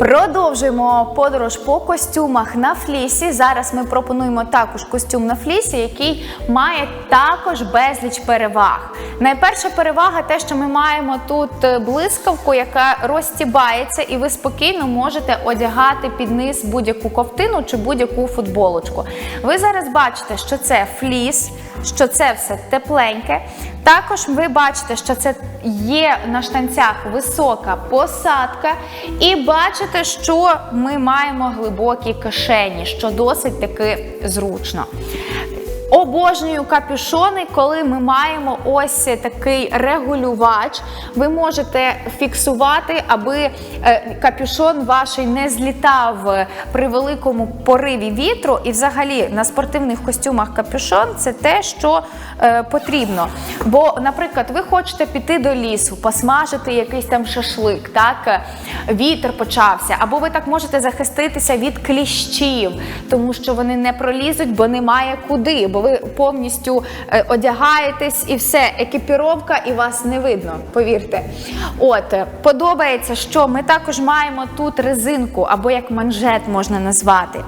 Продовжуємо подорож по костюмах на флісі. Зараз ми пропонуємо також костюм на флісі, який має також безліч переваг. Найперша перевага те, що ми маємо тут е, блискавку, яка розстібається, і ви спокійно можете одягати під низ будь-яку ковтину чи будь-яку футболочку. Ви зараз бачите, що це фліс, що це все тепленьке. Також ви бачите, що це є на штанцях висока посадка, і бачите, що ми маємо глибокі кишені, що досить таки зручно. Обожнюю капюшони, коли ми маємо ось такий регулювач. Ви можете фіксувати, аби е, капюшон ваш не злітав при великому пориві вітру. І взагалі на спортивних костюмах капюшон це те, що е, потрібно. Бо, наприклад, ви хочете піти до лісу, посмажити якийсь там шашлик, так вітер почався, або ви так можете захиститися від кліщів, тому що вони не пролізуть, бо немає куди. Бо ви повністю е, одягаєтесь і все, екіпіровка, і вас не видно, повірте. От, подобається, що ми також маємо тут резинку, або як манжет можна назвати.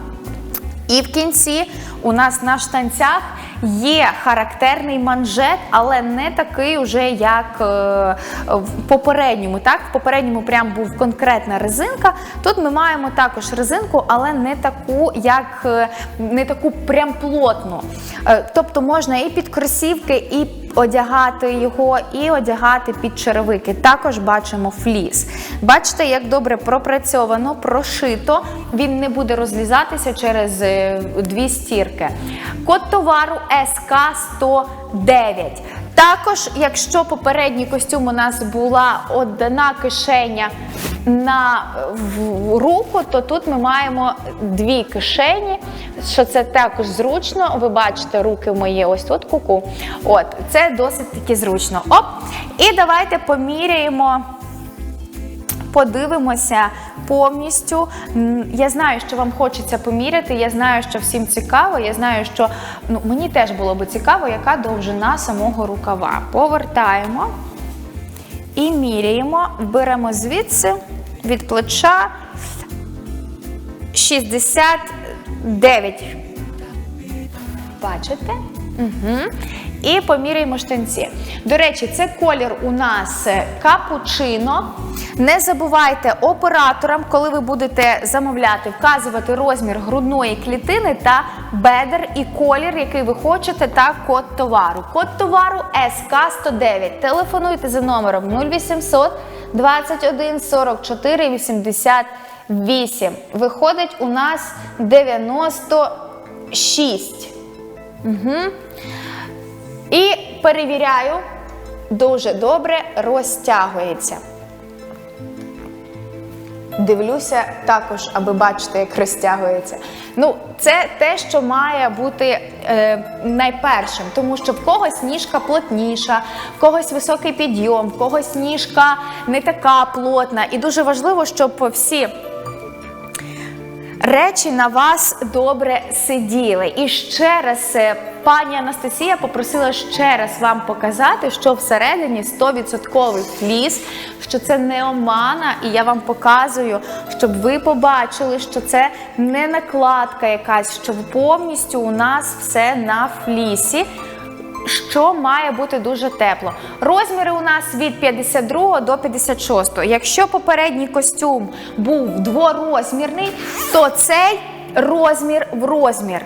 І в кінці у нас на штанцях є характерний манжет, але не такий уже, як е, в попередньому. Так, в попередньому прям був конкретна резинка. Тут ми маємо також резинку, але не таку, як е, не таку прям плотну. Е, тобто можна і під кросівки, і одягати його і одягати під черевики. Також бачимо фліс. Бачите, як добре пропрацьовано, прошито. Він не буде розлізатися через дві стірки. Код товару СК109. Також, якщо попередній костюм у нас була одна кишеня на руку, то тут ми маємо дві кишені, що це також зручно. Ви бачите, руки мої ось тут куку. От, це досить таки зручно. Оп! І давайте поміряємо. Подивимося повністю. Я знаю, що вам хочеться поміряти. Я знаю, що всім цікаво. Я знаю, що ну, мені теж було би цікаво, яка довжина самого рукава. Повертаємо і міряємо. Беремо звідси від плеча 69. Бачите? Угу. І поміряємо штанці. До речі, це колір у нас капучино. Не забувайте операторам, коли ви будете замовляти, вказувати розмір грудної клітини та бедер і колір, який ви хочете, та код товару. Код товару СК109. Телефонуйте за номером 0800 21 44 88. Виходить у нас 96. Угу. І перевіряю, дуже добре розтягується. Дивлюся також, аби бачити, як розтягується. Ну, це те, що має бути е, найпершим, тому що в когось ніжка плотніша, в когось високий підйом, в когось ніжка не така плотна. І дуже важливо, щоб всі речі на вас добре сиділи. І ще раз е, пані Анастасія попросила ще раз вам показати, що всередині 100% фліс, що це не омана, і я вам показую, щоб ви побачили, що це не накладка якась, що повністю у нас все на флісі. Що має бути дуже тепло. Розміри у нас від 52 до 56. Якщо попередній костюм був дворозмірний, то цей розмір в розмір.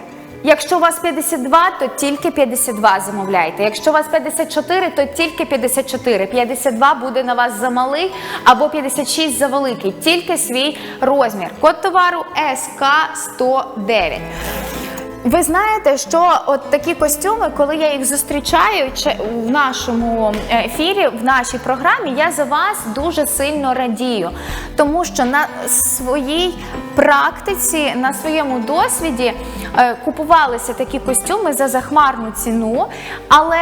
Якщо у вас 52, то тільки 52 замовляйте. Якщо у вас 54, то тільки 54. 52 буде на вас замалий або 56 за великий. Тільки свій розмір. Код товару СК109. Ви знаєте, що от такі костюми, коли я їх зустрічаю в нашому ефірі, в нашій програмі, я за вас дуже сильно радію, тому що на своїй практиці, на своєму досвіді е, купувалися такі костюми за захмарну ціну, але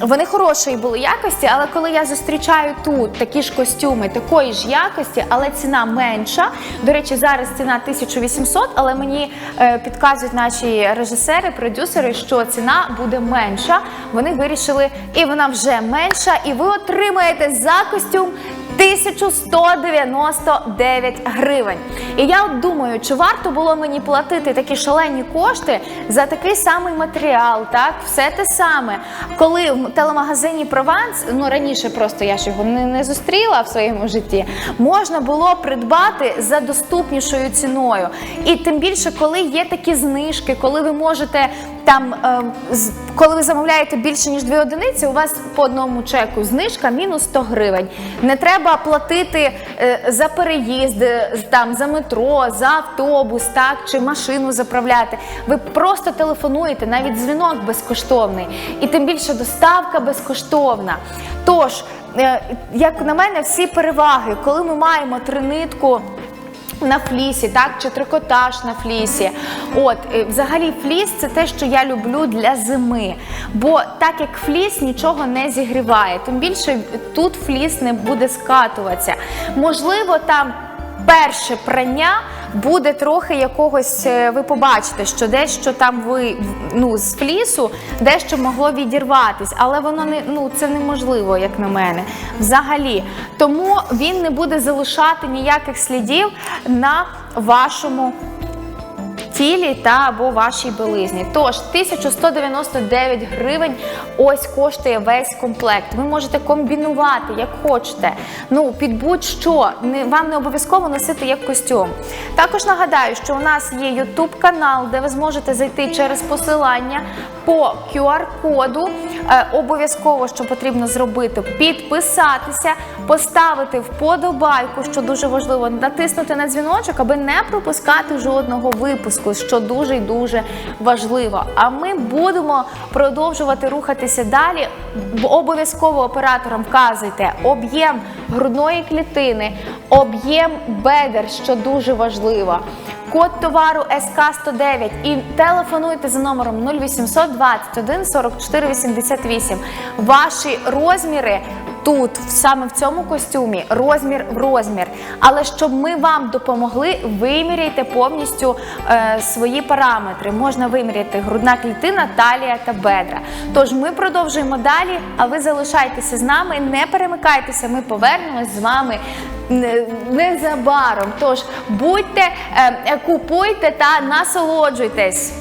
вони хорошої були якості, але коли я зустрічаю тут такі ж костюми такої ж якості, але ціна менша. До речі, зараз ціна 1800, але мені е, підказують наші режисери, продюсери, що ціна буде менша. Вони вирішили, і вона вже менша, і ви отримаєте за костюм 1199 гривень. І я от думаю, чи варто було мені платити такі шалені кошти за такий самий матеріал, так, все те саме. Коли в телемагазині Прованс, ну раніше просто я ж його не, не зустріла в своєму житті, можна було придбати за доступнішою ціною. І тим більше, коли є такі знижки, коли ви можете там, е, коли ви замовляєте більше ніж дві одиниці, у вас по одному чеку знижка мінус 100 гривень. Не треба платити е, за переїзд, е, там за метро, за автобус, так чи машину заправляти. Ви просто телефонуєте, навіть дзвінок безкоштовний, і тим більше доставка безкоштовна. Тож, е, як на мене, всі переваги, коли ми маємо тринитку. На флісі, так, чи трикотаж на флісі. От, е, взагалі, фліс це те, що я люблю для зими. Бо так як фліс нічого не зігріває, тим більше тут фліс не буде скатуватися. Можливо, там перше прання буде трохи якогось, е, ви побачите, що дещо там ви ну, з флісу дещо могло відірватись, але воно не ну це неможливо, як на мене, взагалі. Тому він не буде залишати ніяких слідів на вашому тілі та або вашій білизні. Тож 1199 гривень ось коштує весь комплект. Ви можете комбінувати як хочете. Ну, під будь-що вам не обов'язково носити як костюм. Також нагадаю, що у нас є YouTube канал, де ви зможете зайти через посилання по QR-коду. Е, обов'язково, що потрібно зробити, підписатися, поставити вподобайку, що дуже важливо, натиснути на дзвіночок, аби не пропускати жодного випуску, що дуже і дуже важливо. А ми будемо продовжувати рухатися далі. Бо Обов'язково операторам вказуйте об'єм грудної клітини, об'єм бедер, що дуже важливо. Код товару СК109 і телефонуйте за номером 0800 21 44 88. Ваші розміри тут, саме в цьому костюмі, розмір в розмір. Але щоб ми вам допомогли, виміряйте повністю е, свої параметри. Можна виміряти грудна клітина, талія та бедра. Тож ми продовжуємо далі, а ви залишайтеся з нами, не перемикайтеся, ми повернемось з вами не- незабаром. Тож будьте, е, е, купуйте та насолоджуйтесь.